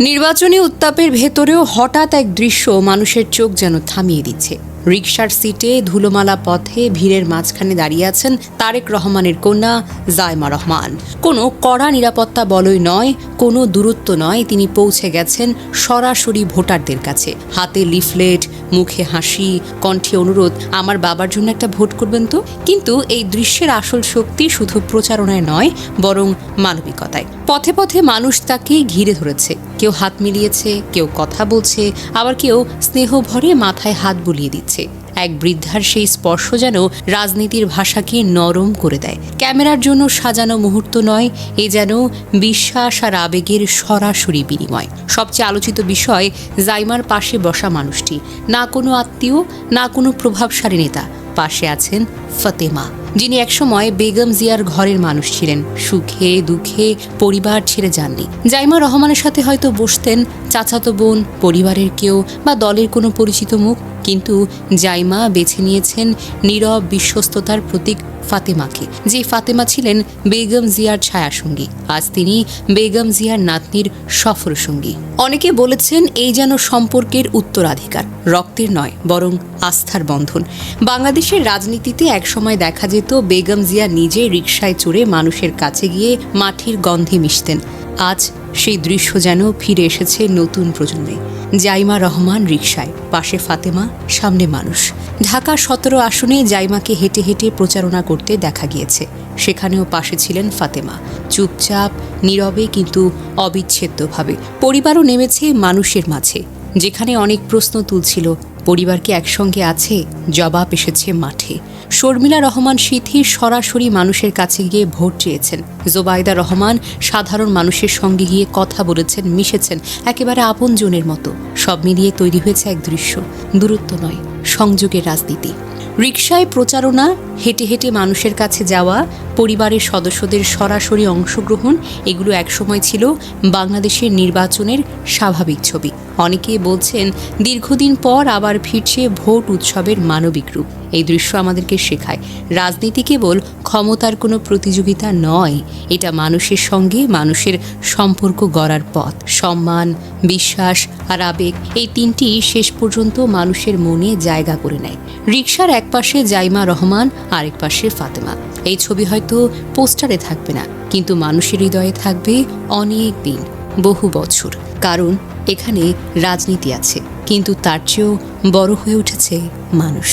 নির্বাচনী উত্তাপের ভেতরেও হঠাৎ এক দৃশ্য মানুষের চোখ যেন থামিয়ে দিচ্ছে। রিকশার সিটে ধুলোমালা পথে ভিড়ের মাঝখানে দাঁড়িয়ে আছেন তারেক রহমানের কন্যা জায়মা রহমান। কোনো কড়া নিরাপত্তা বলয় নয়, কোনো দূরত্ব নয়, তিনি পৌঁছে গেছেন সরাসরি ভোটারদের কাছে। হাতে লিফলেট, মুখে হাসি, কণ্ঠে অনুরোধ, আমার বাবার জন্য একটা ভোট করবেন তো? কিন্তু এই দৃশ্যের আসল শক্তি শুধু প্রচারণায় নয়, বরং মানবিকতায়। পথে পথে মানুষ তাকে ঘিরে ধরেছে। কেউ হাত মিলিয়েছে, কেউ কথা বলছে, আবার কেউ স্নেহ ভরে মাথায় হাত বুলিয়ে দিচ্ছে। এক বৃদ্ধার সেই স্পর্শ যেন রাজনীতির ভাষাকে নরম করে দেয়। ক্যামেরার জন্য সাজানো মুহূর্ত নয়, এ যেন বিশ্বাস আর আবেগের সরাসরি বিনিময়। সবচেয়ে আলোচিত বিষয়, জাইমার পাশে বসা মানুষটি। না কোনো আত্মীয়, না কোনো প্রভাবশালী নেতা। পাশে আছেন ফতেমা। যিনি একসময় বেগম জিয়ার ঘরের মানুষ ছিলেন। সুখে, দুঃখে পরিবার ছেড়ে যাননি। জাইমা রহমানের সাথে হয়তো বসতেন চাচাতো বোন, পরিবারের কেউ বা দলের কোনো পরিচিত মুখ, কিন্তু জাইমা বেছে নিয়েছেন নীরব বিশ্বস্ততার প্রতীক ফাতেমাকে। যে ফাতেমা ছিলেন বেগম জিয়ার ছায়াসঙ্গী, আজ তিনি বেগম জিয়ার নাতনির সফর সঙ্গী অনেকে বলেছেন এই যেন সম্পর্কের উত্তরাধিকার, রক্তের নয়, বরং আস্থার বন্ধন। বাংলাদেশের রাজনীতিতে একসময় দেখা যেত বেগম জিয়া নিজে রিকশায় চড়ে মানুষের কাছে গিয়ে মাটির গন্ধে মিশতেন। আজ সেই দৃশ্য যেন ফিরে এসেছে নতুন প্রজন্মে। জাইমা রহমান রিকশায়, পাশে ফাতেমা, সামনে মানুষ। ঢাকা সতেরো আসনে জাইমাকে হেঁটে হেঁটে প্রচারণা করতে দেখা গিয়েছে। সেখানেও পাশে ছিলেন ফাতেমা। চুপচাপ, নীরবে কিন্তু অবিচ্ছেদ্যভাবে পরিবারও নেমেছে মানুষের মাঝে। যেখানে অনেক প্রশ্ন তুলছিল, পরিবার কি একসঙ্গে আছে? জবাব এসেছে মাঠে। শর্মিলা রহমান সিথি সরাসরি মানুষের কাছে গিয়ে ভোট চেয়েছেন। জোবায়দা রহমান সাধারণ মানুষের সঙ্গে গিয়ে কথা বলেছেন, মিশেছেন, একেবারে আপনজনের মতো। সব মিলিয়ে তৈরি হয়েছে এক দৃশ্য। দূরত্ব নয়, সংযোগের রাজনীতি। রিকশায় প্রচারণা হেঁটে হেঁটে মানুষের কাছে যাওয়া, পরিবারের সদস্যদের সরাসরি অংশগ্রহণ, এগুলো একসময় ছিল বাংলাদেশের নির্বাচনের স্বাভাবিক ছবি। অনেকে বলছেন, দীর্ঘদিন পর আবার ফিরছে ভোট উৎসবের মানবিক রূপ। এই দৃশ্য আমাদেরকে শেখায়। রাজনীতি কেবল ক্ষমতার কোনো প্রতিযোগিতা নয়, এটা মানুষের সঙ্গে মানুষের সম্পর্ক গড়ার পথ। সম্মান, বিশ্বাস আর আবেগ, এই তিনটি শেষ পর্যন্ত মানুষের মনে জায়গা করে নেয়। রিক্সার একপাশে জাইমা রহমান আরেক পাশে ফাতেমা। এই ছবি হয়তো পোস্টারে থাকবে না, কিন্তু মানুষের হৃদয়ে থাকবে অনেক দিন, বহু বছর। কারণ এখানে রাজনীতি আছে, কিন্তু তার চেয়েও বড় হয়ে উঠেছে মানুষ।